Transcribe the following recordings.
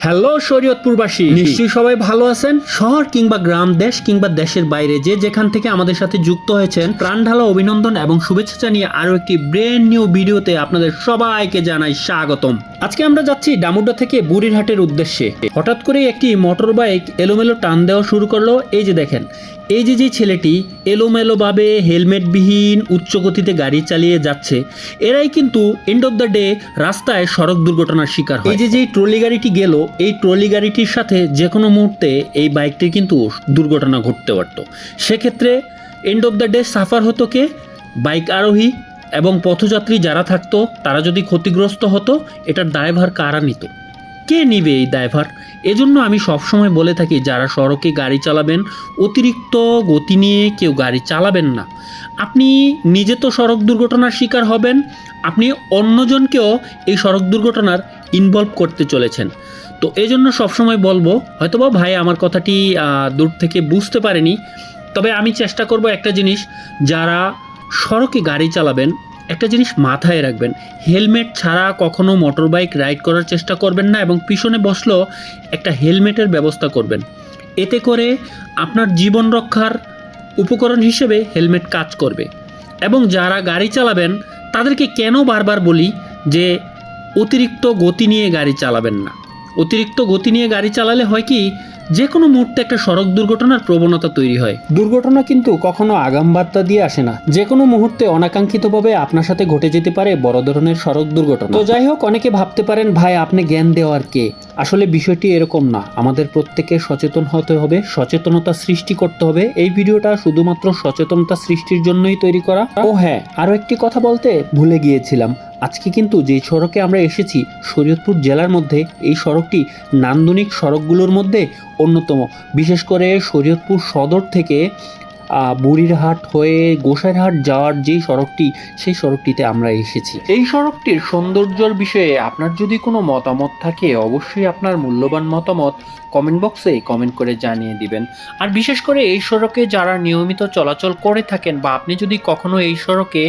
Hello শরীয়তপুরবাসী নিশ্চয়ই সবাই ভালো আছেন? শহর কিংবা গ্রাম দেশ কিংবা দেশের বাইরে যে যেখান থেকে আমাদের সাথে যুক্ত হয়েছেন প্রাণ ঢালা অভিনন্দন এবং শুভেচ্ছা জানিয়ে আরও একটি ব্রেন নিউ ভিডিওতে আপনাদের সবাইকে জানাই স্বাগতম। আজকে আমরা যাচ্ছি ডামুড্ডা থেকে বুড়িরহাটের উদ্দেশ্যে। হঠাৎ করে একটি মোটর বাইক এলোমেলো টান দেওয়া শুরু করল। এই যে দেখেন, এই যে যে ছেলেটি এলোমেলোভাবে হেলমেটবিহীন উচ্চ গতিতে গাড়ি চালিয়ে যাচ্ছে, এরাই কিন্তু এন্ড অফ দ্য ডে রাস্তায় সড়ক দুর্ঘটনার শিকার এই যে যে ট্রলি গাড়িটি গেল, এই ট্রলি গাড়িটির সাথে যে কোনো মুহূর্তে এই বাইকটির কিন্তু দুর্ঘটনা ঘটতে পারত। সেক্ষেত্রে end of the day suffer হতো কে? বাইক আরোহী এবং পথযাত্রী যারা থাকতো, তারা যদি ক্ষতিগ্রস্ত হতো, এটার দায়ভার কারা নিত? কে নিবে এই দায়ভার? এজন্য আমি সবসময় বলে থাকি, যারা সড়কে গাড়ি চালাবেন, অতিরিক্ত গতি নিয়ে কেউ গাড়ি চালাবেন না। আপনি নিজে তো সড়ক দুর্ঘটনার শিকার হবেন, আপনি অন্যজনকেও এই সড়ক দুর্ঘটনার ইনভলভ করতে চলেছেন। তো এই জন্য সবসময় বলব, হয়তোবা ভাই আমার কথাটি দূর থেকে বুঝতে পারেনি, তবে আমি চেষ্টা করব একটা জিনিস, যারা সড়কে গাড়ি চালাবেন একটা জিনিস মাথায় রাখবেন, হেলমেট ছাড়া কখনো মোটর বাইক রাইড করার চেষ্টা করবেন না এবং পিছনে বসলেও একটা হেলমেটের ব্যবস্থা করবেন। এতে করে আপনার জীবন রক্ষার উপকরণ হিসেবে হেলমেট কাজ করবে এবং যারা গাড়ি চালাবেন, তাদেরকে কেন বারবার বলি যে অতিরিক্ত গতি নিয়ে গাড়ি চালাবেন না? অতিরিক্ত গতি নিয়ে গাড়ি চালালে হয় কি যে কোনো মুহূর্তে একটা সড়ক দুর্ঘটনার প্রবণতা তৈরি হয়। দুর্ঘটনা কিন্তু কখনো আগাম বার্তা দিয়ে আসে না। যে কোনো মুহূর্তে অনাকাঙ্ক্ষিতভাবে আপনার সাথে ঘটে যেতে পারে বড় ধরনের সড়ক দুর্ঘটনা। তো যাই হোক, অনেকে ভাবতে পারেন, ভাই, আপনি জ্ঞান দেওয়ার কে? আসলে বিষয়টি এরকম না। আমাদের প্রত্যেকে সচেতন হতে হবে, সচেতনতা সৃষ্টি করতে হবে। এই ভিডিওটা শুধুমাত্র সচেতনতা সৃষ্টির জন্যই তৈরি করা। ও হ্যাঁ আরও একটি কথা বলতে ভুলে গিয়েছিলাম। আজকে কিন্তু যে সড়কে আমরা এসেছি, শরীয়তপুর জেলার মধ্যে এই সড়কটি নান্দনিক সড়কগুলোর মধ্যে অন্যতম। বিশেষ করে শরীয়তপুর সদর থেকে বুড়িরহাট হয়ে গোসাইরহাট যাওয়ার যে সড়কটি, সেই সড়কটিতে আমরা এসেছি। এই সড়কটির সৌন্দর্যর বিষয়ে আপনার যদি কোনো মতামত থাকে, অবশ্যই আপনার মূল্যবান মতামত কমেন্ট বক্সে কমেন্ট করে জানিয়ে দিবেন। আর বিশেষ করে এই সড়কে যারা নিয়মিত চলাচল করে থাকেন বা আপনি যদি কখনো এই সড়কে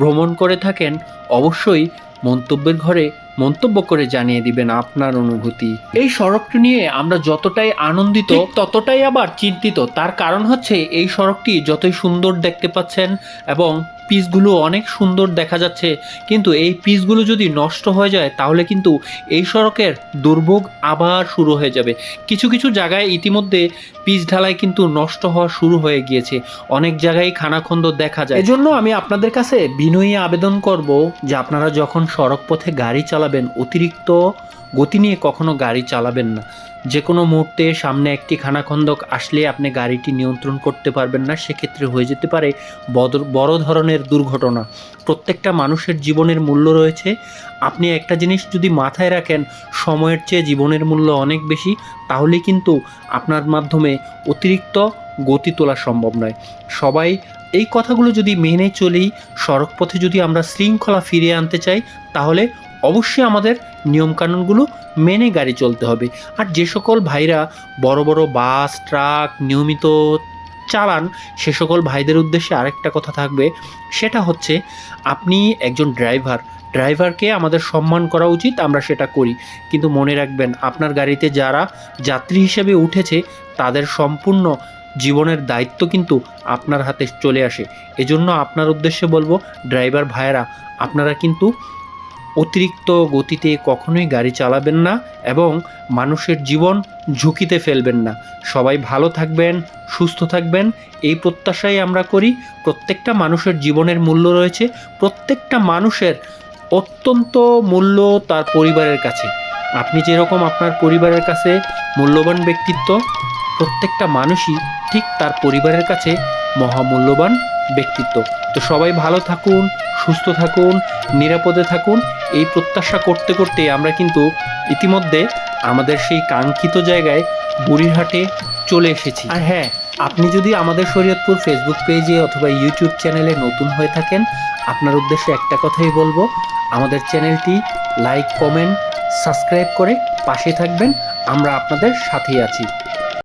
ভ্রমণ করে থাকেন, অবশ্যই মন্তব্যের ঘরে মন্তব্য করে জানিয়ে দিবেন আপনার অনুভূতি। এই সড়কটি নিয়ে আমরা যতটাই আনন্দিত ততটাই আবার চিন্তিত। তার কারণ হচ্ছে এই সড়কটি যতই সুন্দর দেখতে পাচ্ছেন এবং পিচগুলো অনেক সুন্দর দেখা যাচ্ছে। কিন্তু এই পিসগুলো যদি নষ্ট হয়ে যায়, তাহলে কিন্তু এই সড়কের দুর্ভোগ আবার শুরু হয়ে যাবে। কিছু কিছু জায়গায় ইতিমধ্যে পিচ ঢালাই কিন্তু নষ্ট হওয়া শুরু হয়ে গিয়েছে। অনেক জায়গায় খানাখন্দ দেখা যায়। এজন্য আমি আপনাদের কাছে বিনয়ী আবেদন করব যে আপনারা যখন সড়ক পথে গাড়ি চালাবেন, অতিরিক্ত গতি নিয়ে কখনো গাড়ি চালাবেন না। যে কোনো মুহূর্তে সামনে একটি খানাখন্দক আসলে আপনি গাড়িটি নিয়ন্ত্রণ করতে পারবেন না, সেক্ষেত্রে হয়ে যেতে পারে বড় ধরনের দুর্ঘটনা। প্রত্যেকটা মানুষের জীবনের মূল্য রয়েছে। আপনি একটা জিনিস যদি মাথায় রাখেন, সময়ের চেয়ে জীবনের মূল্য অনেক বেশি, তাহলে কিন্তু আপনার মাধ্যমে অতিরিক্ত গতি তোলা সম্ভব নয়। সবাই এই কথাগুলো যদি মেনে চলেই, সড়কপথে যদি আমরা শৃঙ্খলা ফিরিয়ে আনতে চাই, তাহলে অবশ্যই আমাদের নিয়মকানুনগুলো মেনে গাড়ি চলতে হবে। আর যে সকল ভাইরা বড় বড় বাস, ট্রাক নিয়মিত চালান, সে সকল ভাইদের উদ্দেশ্যে আরেকটা কথা থাকবে, সেটা হচ্ছে আপনি একজন ড্রাইভার, ড্রাইভারকে আমাদের সম্মান করা উচিত, আমরা সেটা করি। কিন্তু মনে রাখবেন, আপনার গাড়িতে যারা যাত্রী হিসেবে উঠেছে, তাদের সম্পূর্ণ জীবনের দায়িত্ব কিন্তু আপনার হাতে চলে আসে। এজন্য আপনার উদ্দেশ্যে বলব, ড্রাইভার ভাইয়েরা, আপনারা কিন্তু অতিরিক্ত গতিতে কখনোই গাড়ি চালাবেন না এবং মানুষের জীবন ঝুঁকিতে ফেলবেন না। সবাই ভালো থাকবেন, সুস্থ থাকবেন, এই প্রত্যাশাই আমরা করি। প্রত্যেকটা মানুষের জীবনের মূল্য রয়েছে, প্রত্যেকটা মানুষের অত্যন্ত মূল্য তার পরিবারের কাছে। আপনি যেরকম আপনার পরিবারের কাছে মূল্যবান ব্যক্তিত্ব, প্রত্যেকটা মানুষই ঠিক তার পরিবারের কাছে মহামূল্যবান ব্যক্তিত্ব। তো সবাই ভালো থাকুন, সুস্থ থাকুন, নিরাপদে থাকুন। এই প্রত্যাশা করতে করতে আমরা কিন্তু ইতিমধ্যে আমাদের সেই কাঙ্ক্ষিত জায়গায় বুড়িরহাটে চলে এসেছি। আর হ্যাঁ আপনি যদি আমাদের শরীয়তপুর ফেসবুক পেজে অথবা ইউটিউব চ্যানেলে নতুন হয়ে থাকেন আপনার উদ্দেশ্যে একটা কথাই বলব আমাদের চ্যানেলটি লাইক কমেন্ট সাবস্ক্রাইব করে পাশে থাকবেন আমরা আপনাদের সাথেই আছি।